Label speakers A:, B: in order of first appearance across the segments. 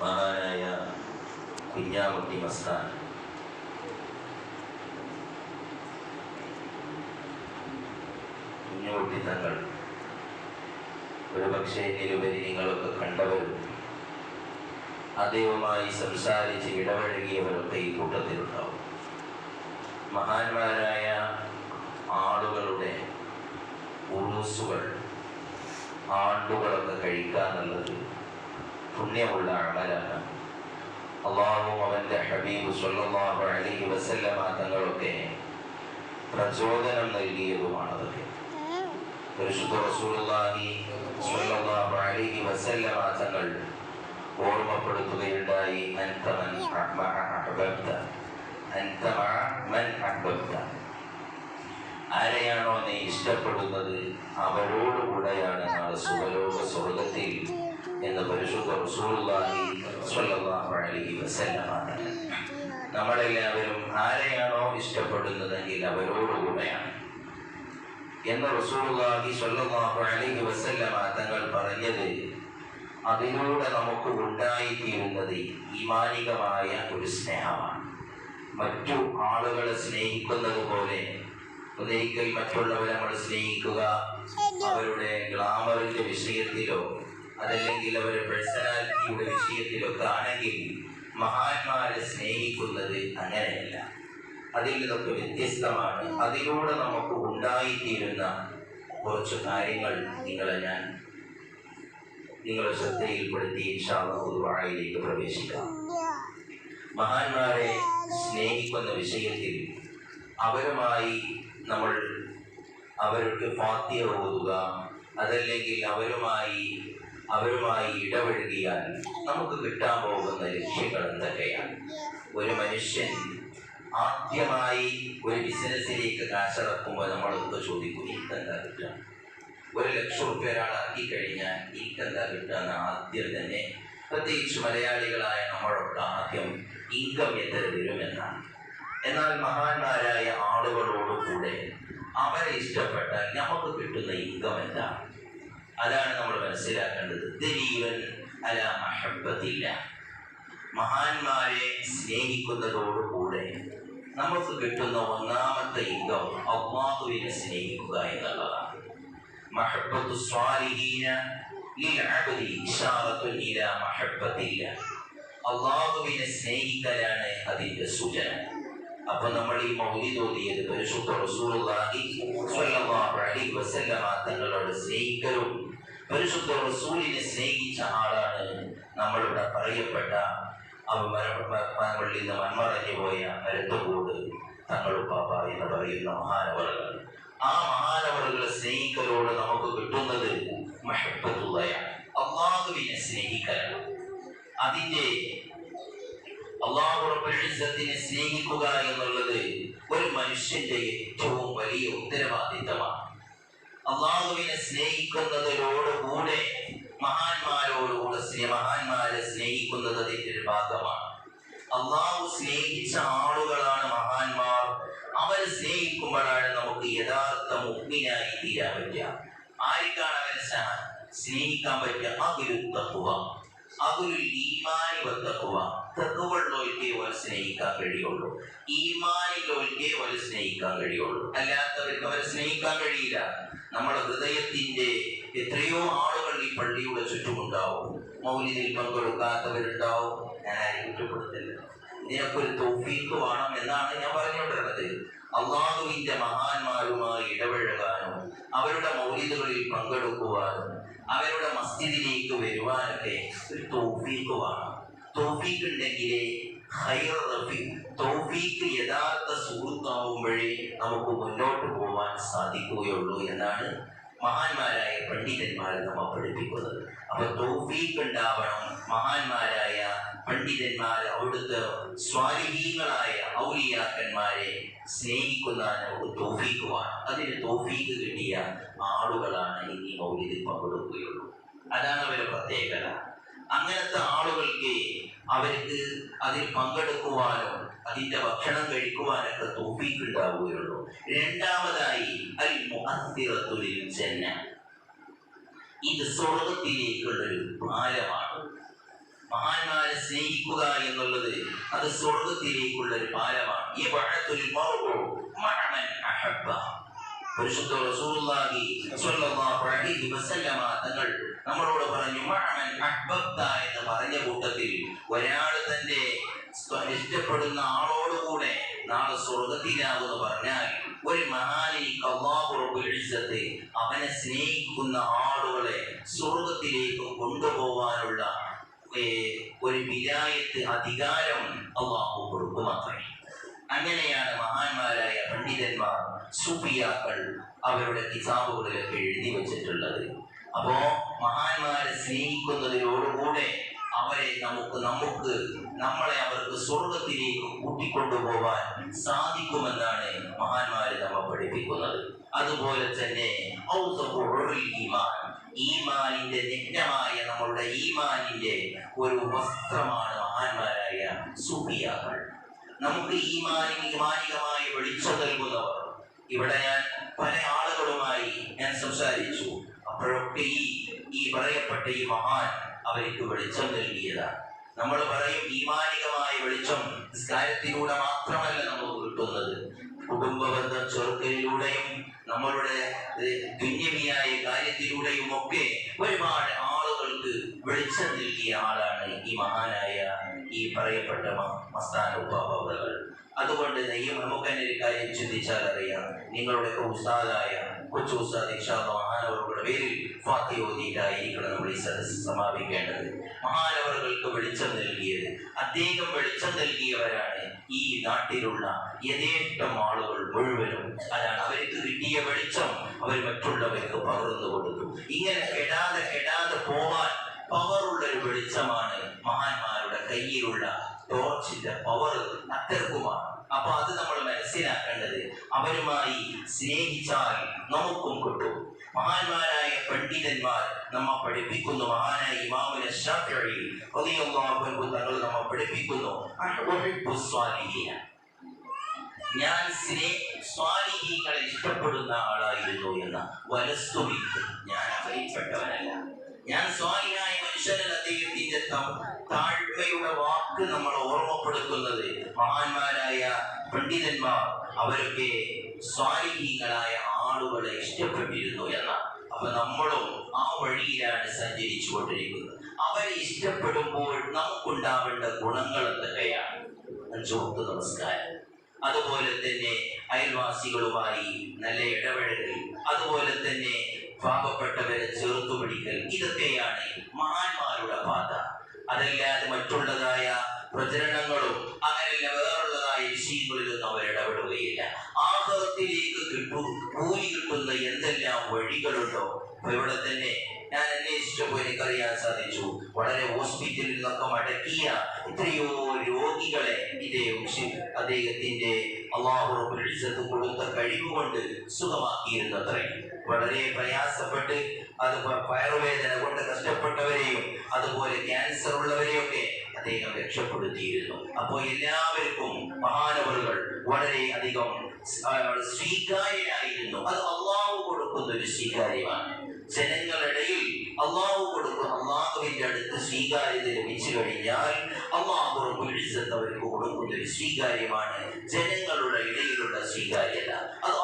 A: മഹാനായ കുഞ്ഞാമുട്ടി മസ്താൻ. കുഞ്ഞുകുട്ടി തങ്ങൾ. ഒരുപക്ഷെ നിരുപരി നിങ്ങളൊക്കെ കണ്ടവരും അദ്ദേഹവുമായി സംസാരിച്ച് ഇടപഴകിയവരൊക്കെ ഈ കൂട്ടത്തിലുണ്ടാവും. മഹാന്മാരായ ആളുകളുടെ ഉറൂസുകൾ ആണ്ടുകളൊക്കെ കഴിക്കാന്നുള്ളത് പുണ്യമുള്ള അമലാണ് അള്ളാഹു അവന്റെ ഹബീബ് സല്ലല്ലാഹു അലൈഹി വസല്ലമ തങ്ങളൊക്കെ പ്രചോദനം നൽകിയതുമാണതൊക്കെ പരിശുദ്ധ റസൂലുള്ളാഹി സ്വല്ലല്ലാഹു അലൈഹി വസല്ലമ തങ്ങൾ ഓർമ്മപ്പെടുത്തുകയുണ്ടായി അൻത മൻ അഹ്ബബ്ത അൻത മൻ അഹ്ബബ്ത. ആരെയാണോ നീ ഇഷ്ടപ്പെടുന്നത്? അവരോടുകൂടെയാണ് നാളെ സുഖലോക സ്വർഗത്തിൽ എന്ന് പരിശുദ്ധ സ്വല്ലല്ലാഹു അലൈഹി നമ്മളെല്ലാവരും ആരെയാണോ ഇഷ്ടപ്പെടുന്നതെങ്കിൽ അവരോടുകൂടെയാണ് എന്ന് റസൂലുള്ളാഹി സ്വല്ലല്ലാഹു അലൈഹി വസല്ലമ തങ്ങൾ പറഞ്ഞത് അതിലൂടെ നമുക്ക് ഉണ്ടായിത്തീരുന്നത് ഈമാനികമായ ഒരു സ്നേഹമാണ്. മറ്റു ആളുകളെ സ്നേഹിക്കുന്നത് പോലെ മറ്റുള്ളവരെ നമ്മൾ സ്നേഹിക്കുക അവരുടെ ഗ്ലാമറിന്റെ വിഷയത്തിലോ അതല്ലെങ്കിൽ അവരുടെ പേഴ്സണാലിറ്റിയുടെ വിഷയത്തിലൊക്കെ ആണെങ്കിൽ മഹാന്മാരെ സ്നേഹിക്കുന്നത് അങ്ങനെയല്ല. അതിൽ നിന്നൊക്കെ വ്യത്യസ്തമാണ്. അതിലൂടെ നമുക്ക് ഉണ്ടായിത്തീരുന്ന കുറച്ച് കാര്യങ്ങൾ നിങ്ങളെ ഞാൻ നിങ്ങളെ ശ്രദ്ധയിൽപ്പെടുത്തി ഇൻഷാദിലേക്ക് പ്രവേശിക്കാം. മഹാന്മാരെ സ്നേഹിക്കുന്ന വിഷയത്തിൽ അവരുമായി നമ്മൾ അവർക്ക് ഫാത്തിയ ഓതുക അതല്ലെങ്കിൽ അവരുമായി അവരുമായി ഇടപഴകിയാൽ നമുക്ക് കിട്ടാൻ പോകുന്ന ലക്ഷ്യങ്ങൾ എന്തൊക്കെയാണ്? ഒരു മനുഷ്യൻ ആദ്യമായി ഒരു ബിസിനസ്സിലേക്ക് കാശിറക്കുമ്പോൾ നമ്മളൊക്കെ ചോദിക്കും ഇക്കെന്താ കിട്ടുക? ഒരു ലക്ഷം റുപ്യ ഒരാളാക്കി കഴിഞ്ഞാൽ ഇക്കെന്താ കിട്ടുക എന്ന് ആദ്യം തന്നെ പ്രത്യേകിച്ച് മലയാളികളായ നമ്മളൊക്കെ ആദ്യം ഇൻകം എത്ര വരുമെന്നാണ്. എന്നാൽ മഹാന്മാരായ ആളുകളോട് കൂടെ അവരെ ഇഷ്ടപ്പെട്ടാൽ നമുക്ക് കിട്ടുന്ന ഇൻകം എന്താണ്? അതാണ് നമ്മൾ മനസ്സിലാക്കേണ്ടത്. ദലീലൻ അല മഹബത്തില്ല മഹാന്മാരെ സ്നേഹിക്കുന്നതോടുകൂടെ നമുക്ക് കിട്ടുന്ന ഒന്നാമത്തെ ഇംഗം അള്ളാഹുവിനെ സ്നേഹിക്കുക എന്നുള്ളതാണ്. മഹബത്തു സ്വാലിഹീന അള്ളാഹുവിനെ സ്നേഹിക്കലാണ് അതിന്റെ സൂചന. അപ്പൊ നമ്മൾ ഈ മൗലി തോന്നിയത് പരിശുദ്ധ റസൂലുള്ളാഹി സ്വല്ലല്ലാഹു അലൈഹി വസല്ലമ തങ്ങളോട് സ്നേഹിക്കലും പരിശുദ്ധ റസൂലിനെ സ്നേഹിച്ച ആളാണ് നമ്മളിവിടെ പറയപ്പെട്ട അവ മരണങ്ങളിൽ നിന്ന് മൺമറഞ്ഞു പോയ മരത്തുകൂട് തങ്ങളുപ്പാപ്പ എന്ന് പറയുന്ന മഹാനവറുകൾ ആ മഹാനവറുകളെ സ്നേഹിക്കലോട് നമുക്ക് കിട്ടുന്നത് മഹബത്തുള്ളയാണ് അള്ളാഹുവിനെ സ്നേഹിക്കലാണ്. അതിന്റെ അള്ളാഹു റബ്ബുൽ സ്നേഹിക്കുക എന്നുള്ളത് ഒരു മനുഷ്യന്റെ ഏറ്റവും വലിയ ഉത്തരവാദിത്തമാണ്. അള്ളാഹുവിനെ സ്നേഹിക്കുന്നതിനോടുകൂടെ മഹാന്മാരോടുകൂടെ സ്നേ മഹാന്മാരെ സ്നേഹിക്കുന്നത് അതിന്റെ ഒരു ഭാഗമാണ്. അള്ളാഹു സ്നേഹിച്ച ആളുകളാണ് മഹാന്മാർ. അവരെ സ്നേഹിക്കുമ്പോഴാണ് നമുക്ക് യഥാർത്ഥ മുഗ്മിനായി തീരാൻ പറ്റുക. ആർക്കാണ് അവരെ സ്നേഹിക്കാൻ പറ്റുക? അകുരുത്തക്കുക അതൊരു ഈമാനി വത്തക്കുക തെക്കുവള്ളോൽക്കേ പോലെ സ്നേഹിക്കാൻ കഴിയുള്ളൂ. ഈമാനിലോൽക്കേ പോലെ സ്നേഹിക്കാൻ കഴിയുള്ളൂ. അല്ലാത്തവർക്ക് അവരെ സ്നേഹിക്കാൻ കഴിയില്ല. നമ്മുടെ ഹൃദയത്തിന്റെ എത്രയോ ആളുകൾ ഈ പള്ളിയുടെ ചുറ്റുമുണ്ടാവും. മൗലിദിൽ പങ്കെടുക്കാത്തവരുണ്ടാവും. ഞാൻ ആരെയും കുറ്റപ്പെടുത്തില്ല ഇതിനൊക്കെ ഒരു തോഫീക്ക് വേണം എന്നാണ് ഞാൻ പറഞ്ഞുകൊണ്ടിരുന്നത്. അള്ളാഹുവിന്റെ മഹാന്മാരുമായി ഇടപഴകാനും അവരുടെ മൗലിദുകളിൽ പങ്കെടുക്കുവാനും അവരുടെ മസ്ജിദിലേക്ക് വരുവാനൊക്കെ ഒരു തോഫീക്ക് വേണം. തോഫീക്ക് ഉണ്ടെങ്കിലേ ഹൈർ റഫി തൗഫീഖ് യഥാർത്ഥ സുഹൃത്താവുമ്പോഴേ നമുക്ക് മുന്നോട്ട് പോകാൻ സാധിക്കുകയുള്ളൂ എന്നാണ് മഹാന്മാരായ പണ്ഡിതന്മാർ നമ്മെ പഠിപ്പിക്കുന്നത്. അപ്പൊ തോഫീക്ക് ഉണ്ടാവണം മഹാന്മാരായ പണ്ഡിതന്മാർ അവിടുത്തെ സ്വാലിഹീങ്ങളായ ഔലിയാക്കന്മാരെ സ്നേഹിക്കുന്ന നമുക്ക് തോഫീക്കുവാണ് അതിന് തോഫീക്ക് കിട്ടിയ ആളുകളാണ് ഇനി മൗലിയിൽ പങ്കെടുക്കുകയുള്ളൂ. അതാണ് അവരുടെ പ്രത്യേകത. അങ്ങനത്തെ ആളുകൾക്ക് അവർക്ക് അതിൽ പങ്കെടുക്കുവാനോ അതിന്റെ ഭക്ഷണം കഴിക്കുവാനൊക്കെ തോഫീക്ക് ഉണ്ടാവുകയുള്ളൂ. രണ്ടാമതായി അൽ മുഅസ്സിറത്തുലിൽ ചെന്ന ഇത് സ്വർഗത്തിലേക്കുള്ളൊരു പാലമാണ്. മഹാന്മാരെ സ്നേഹിക്കുക എന്നുള്ളത് അത് സ്വർഗത്തിലേക്കുള്ള ഒരു പാലമാണ്. ഈ വഴത്തുൽ മർഉ മഅമൻ അഹബ്ബ. പരിശുദ്ധ റസൂലുള്ളാഹി സ്വല്ലല്ലാഹു അലൈഹി വസല്ലമ തങ്ങൾ നമ്മളോട് പറഞ്ഞു അഹ്ബബ്ത എന്ന് പറഞ്ഞ കൂട്ടത്തിൽ ഒരാൾ തന്റെ ഇഷ്ടപ്പെടുന്ന ആളോടുകൂടെ നാളെ സ്വർഗത്തിലാകുമെന്ന് പറഞ്ഞാൽ ഒരു റബ്ബുൽ ഇസ്സത്ത് അവനെ സ്നേഹിക്കുന്ന ആളുകളെ സ്വർഗത്തിലേക്ക് കൊണ്ടുപോകാനുള്ള ഒരു വിലായത്ത് അധികാരം അള്ളാഹു കൊടുക്കുമത്രേ അങ്ങനെയാണ് മഹാന്മാരായ പണ്ഡിതന്മാർ സൂഫിയാക്കൾ അവരുടെ കിതാബുകളിലൊക്കെ എഴുതി വച്ചിട്ടുള്ളത്. അപ്പോ മഹാന്മാരെ സ്നേഹിക്കുന്നതിനോടുകൂടെ അവരെ നമുക്ക് നമുക്ക് നമ്മളെ അവർക്ക് സ്വർഗത്തിലേക്ക് കൂട്ടിക്കൊണ്ടുപോകാൻ സാധിക്കുമെന്നാണ് മഹാന്മാര് നമ്മെ പഠിപ്പിക്കുന്നത്. അതുപോലെ തന്നെ ഈമാനിന്റെ നിഗ്നമായ നമ്മളുടെ ഈമാനിന്റെ ഒരു വസ്ത്രമാണ് മഹാന്മാരായ സൂഫിയാക്കൾ. നമുക്ക് ഈമാനി ഈമാനികമായി വെളിച്ചം നൽകുന്നവർ. ഇവിടെ ഞാൻ പല ആളുകളുമായി ഞാൻ സംസാരിച്ചു. അപ്പോഴൊക്കെ ഈ ഈ പറയപ്പെട്ട ഈ മഹാൻ അവർക്ക് വെളിച്ചം നൽകിയതാണ്. നമ്മൾ പറയും ഈമാനികമായ വെളിച്ചം നിസ്കാരത്തിലൂടെ മാത്രമല്ല നമുക്ക് കിട്ടുന്നത് കുടുംബ ബന്ധം ചെറുക്കലിലൂടെയും നമ്മളുടെ ദുന്യമിയായ കാര്യത്തിലൂടെയും ഒക്കെ ഒരുപാട് ആളുകൾക്ക് വെളിച്ചം നൽകിയ ആളാണ് ഈ മഹാനായ ഈ പറയപ്പെട്ട മസ്താന ഉപാപകൾ അതുകൊണ്ട് ഈ നമുക്ക് ഒരു കാര്യം ചിന്തിച്ചാൽ അറിയാം. നിങ്ങളുടെയൊക്കെ ഉസ്താദായ കൊച്ചു മഹാനവരുടെ പേരിൽ ഫാത്തി ഓതിയിട്ടായിരിക്കണം നമ്മൾ ഈ സദസ് സമാപിക്കേണ്ടത് മഹാനവറുകൾക്ക് വെളിച്ചം നൽകിയത്. അദ്ദേഹം വെളിച്ചം നൽകിയവരാണ് ഈ നാട്ടിലുള്ള യഥേഷ്ടം ആളുകൾ മുഴുവനും. അതാണ് അവർക്ക് കിട്ടിയ വെളിച്ചം. അവർ മറ്റുള്ളവർക്ക് പകർന്നു കൊടുത്തു ഇങ്ങനെ കെടാതെ കെടാതെ പോവാൻ പവറുള്ള ഒരു വെളിച്ചമാണ് മഹാന്മാരുടെ കയ്യിലുള്ള ടോർച്ചിന്റെ പവർ അത്തരക്കുമാണ് അപ്പൊ അത് നമ്മൾ മനസ്സിലാക്കേണ്ടത് അവരുമായി സ്നേഹിച്ചാൽ നമുക്കും കിട്ടും. മഹാന്മാരായ പണ്ഡിതന്മാർ നമ്മെ പഠിപ്പിക്കുന്നു. മഹാനായ ഇമാമുന അൻഹു തങ്ങൾ നമ്മെ പഠിപ്പിക്കുന്നു. ഞാൻ സ്വാലിഹീങ്ങളെ ഇഷ്ടപ്പെടുന്ന ആളായിരുന്നു എന്ന്. വലസ്തുവിൽ ഞാൻ അവരിൽപ്പെട്ടവനല്ല ഞാൻ സ്വാലിഹായ മനുഷ്യനല്ല അദ്ദേഹത്തിന്റെ താഴ്മയുടെ വാക്ക് നമ്മൾ ഓർമ്മപ്പെടുത്തുന്നത്. മഹാന്മാരായ പണ്ഡിതന്മാർ അവരൊക്കെ സ്വാലിഹീങ്ങളായ ആളുകളെ ഇഷ്ടപ്പെട്ടിരുന്നു എന്നാണ് അപ്പൊ നമ്മളും ആ വഴിയിലാണ് സഞ്ചരിച്ചു കൊണ്ടിരിക്കുന്നത് അവരെ ഇഷ്ടപ്പെടുമ്പോൾ നമുക്കുണ്ടാവേണ്ട ഗുണങ്ങൾ എന്തൊക്കെയാണ്? അഞ്ചോത്ത് നമസ്കാരം. അതുപോലെ തന്നെ അയൽവാസികളുമായി നല്ല ഇടപഴകൽ. അതുപോലെ തന്നെ പാപപ്പെട്ടവരെ ചേർത്തു പിടിക്കൽ. ഇതൊക്കെയാണ് മഹാന്മാരുടെ പാത. അതല്ലാതെ മറ്റുള്ളതായ പ്രചരണങ്ങളും കിട്ടുന്ന എന്തെല്ലാം വഴികളുണ്ടോ? ഇവിടെ തന്നെ ഞാൻ അന്വേഷിച്ചപ്പോൾ എനിക്കറിയാൻ സാധിച്ചു. വളരെ ഹോസ്പിറ്റലിൽ നിന്നൊക്കെ മടക്കിയ എത്രയോ രോഗികളെ ഇതേ അദ്ദേഹത്തിന്റെ അള്ളാഹു കൊടുത്ത കഴിവ് കൊടുത്ത കഴിവുകൊണ്ട് സുഖമാക്കിയിരുന്നത്രേ. വളരെ പ്രയാസപ്പെട്ട് അത് വയറുവേദന കൊണ്ട് കഷ്ടപ്പെട്ടവരെയും അതുപോലെ ക്യാൻസർ ഉള്ളവരെയൊക്കെ അദ്ദേഹം രക്ഷപ്പെടുത്തിയിരുന്നു. അപ്പോൾ എല്ലാവർക്കും മഹാനവറുകൾ വളരെ അധികം സ്വീകാര്യായിരുന്നു അത് അള്ളാഹു കൊടുക്കുന്ന ഒരു സ്വീകാര്യമാണ്. ജനങ്ങളിടയിൽ അള്ളാഹു കൊടുക്കുന്ന അള്ളാഹുവിന്റെ അടുത്ത് സ്വീകാര്യത ലഭിച്ചു കഴിഞ്ഞാൽ അള്ളാഹു അവർക്ക് കൊടുക്കുന്ന ഒരു സ്വീകാര്യമാണ്. ജനങ്ങളുടെ ഇടയിലുള്ള സ്വീകാര്യത. അത്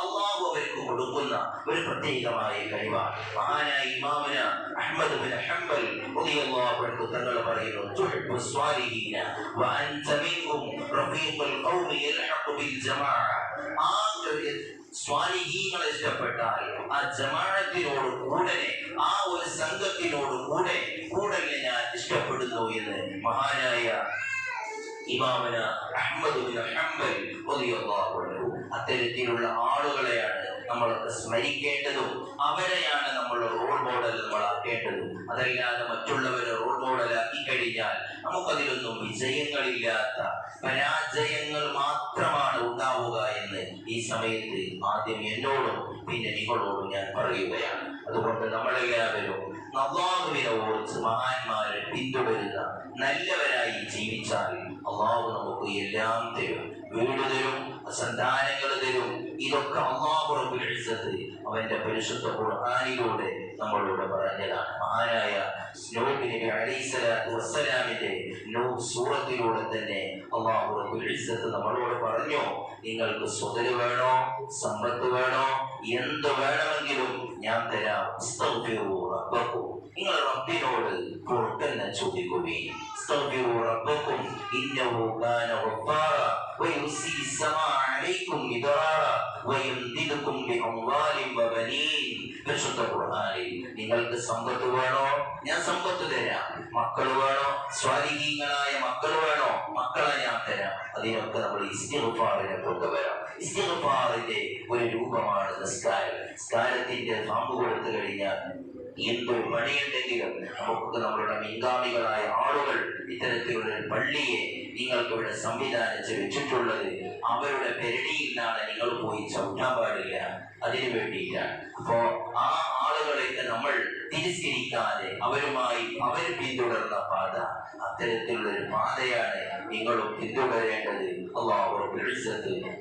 A: കൊടുക്കുന്ന ഒരു പ്രത്യേകമായ കഴിവാണ്. മഹാനായ ഇമാമന അഹ്മദ് ബിൻ ഹംബൽ റളിയല്ലാഹു അൻഹു തങ്ങൾ സ്വാലിഹീന വഅൻത മിൻഹും റഫീഖുൽ ഖൗമി ജമാഅ. ആ ഒരു സ്വാലിഹീങ്ങളെ ഇഷ്ടപ്പെട്ടാൽ ആ ജമാഅത്തിനോട് കൂടെ ആ ഒരു സംഘത്തിനോട് കൂടെ കൂടല്ലേ ഞാൻ ഇഷ്ടപ്പെടുന്നു എന്ന് മഹാനായ ഇമാമന അഹ്മദ് ബിൻ ഹംബൽ അത്തരത്തിലുള്ള ആളുകളെയാണ് നമ്മളൊക്കെ സ്മരിക്കേണ്ടതും അവരെയാണ് നമ്മൾ റോൾ മോഡൽ നമ്മൾ ആക്കേണ്ടതും അതല്ലാതെ മറ്റുള്ളവരെ റോൾ മോഡലാക്കി കഴിഞ്ഞാൽ നമുക്കതിലൊന്നും വിജയങ്ങളില്ലാത്ത പരാജയങ്ങൾ മാത്രമാണ് ഉണ്ടാവുക എന്ന് ഈ സമയത്ത് ആദ്യം എന്നോടും പിന്നെ നിങ്ങളോടും ഞാൻ പറയുകയാണ്. അതുകൊണ്ട് നമ്മളെല്ലാവരും അള്ളാഹുവിനെ ഓർത്ത് മഹാന്മാരെ പിന്തുടരുന്ന നല്ലവരായി ജീവിച്ചാൽ അള്ളാഹു നമുക്ക് എല്ലാം തരും. വീട് തരും സന്താനങ്ങൾ തരും. ഇതൊക്കെ അള്ളാഹു റബ്ബുൽ ഇസ്സത്ത് അവന്റെ പരിശുദ്ധ ഖുർആനിലൂടെ നമ്മളോട് പറഞ്ഞതാണ്. മഹാനായ സ്നോബിനെ നബി അലൈഹിസ്സലാത്തു നൂഹ് സൂറത്തിലൂടെ തന്നെ അള്ളാഹു നമ്മളോട് പറഞ്ഞു നിങ്ങൾക്ക് സ്വതൽ വേണോ? സമ്പത്ത് വേണോ? എന്ത് വേണമെങ്കിലും ഞാൻ തരാം. നിങ്ങൾ അദ്ദേഹത്തോട് കൊടുത്തെന്ന് ചോദിക്കുകയും നിങ്ങൾക്ക് സമ്പത്ത് വേണോ? ഞാൻ സമ്പത്ത് തരാം. മക്കൾ വേണോ? സ്വാധീനങ്ങളായ മക്കൾ വേണോ? മക്കളെ ഞാൻ തരാം അതിനൊക്കെ നമ്മൾ ഇസ്തിഫാറിനെ കൊണ്ടുവരാം ഇസ്തിഫാറിന്റെ ഒരു രൂപമാണ് നിസ്കാരം. നിസ്കാരത്തിന്റെ പാമ്പ് കൊടുത്തു കഴിഞ്ഞാൽ എന്തൊരു പണിയുണ്ടെങ്കിലും നമുക്ക് നമ്മളുടെ മിൻഗാമികളായ ആളുകൾ ഇത്തരത്തിലുള്ള ഒരു പള്ളിയെ നിങ്ങൾക്ക് ഇവിടെ സംവിധാനിച്ച് വെച്ചിട്ടുള്ളത് അവരുടെ പെരടിയിലാണ് നിങ്ങൾ പോയി ചവിട്ടാൻ പാടില്ല അതിനു വേണ്ടിയിട്ടാണ് അപ്പോ ആ ആളുകളെയൊക്കെ നമ്മൾ തിരസ്കരിക്കാതെ അവരുമായി അവർ പിന്തുടർന്ന പാത അത്തരത്തിലുള്ള ഒരു പാതയാണ് നിങ്ങളും പിന്തുടരേണ്ടത്. അള്ളാഹു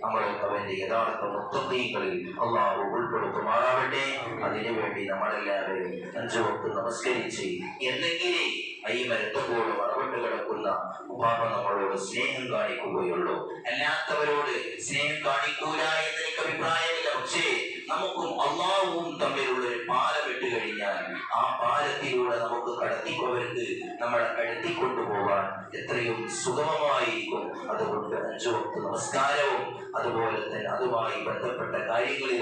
A: നമ്മളെ അവന്റെ യഥാർത്ഥ മുത്തീകളിൽ അള്ളാഹു ഉൾപ്പെടുത്തുമാറാവട്ടെ. അതിനു വേണ്ടി നമ്മളെല്ലാവരും അഞ്ചു വക്ത് നമസ്കരിച്ച് എന്തെങ്കിലേ ഈ മരത്തോട് മറവിട്ട് കിടക്കുന്ന ഉപാപ നമ്മളോട് സ്നേഹം കാണിക്കുകയുള്ളൂ. അല്ലാത്തവരോട് സ്നേഹം കാണിക്കൂല എന്ന് എനിക്ക് അഭിപ്രായമില്ല. പക്ഷേ നമുക്കും അള്ളാഹുവും തമ്മിലുള്ള ഒരു പാലം ഇട്ട് കഴിഞ്ഞാൽ ആ പാലത്തിലൂടെ നമുക്ക് കടത്തിക്കവർക്ക് നമ്മളെ കടത്തിക്കൊണ്ടുപോകാൻ എത്രയും സുഗമമായിരിക്കും. അതുകൊണ്ട് അഞ്ചു നമസ്കാരവും അതുപോലെ തന്നെ അതുമായി ബന്ധപ്പെട്ട കാര്യങ്ങളിൽ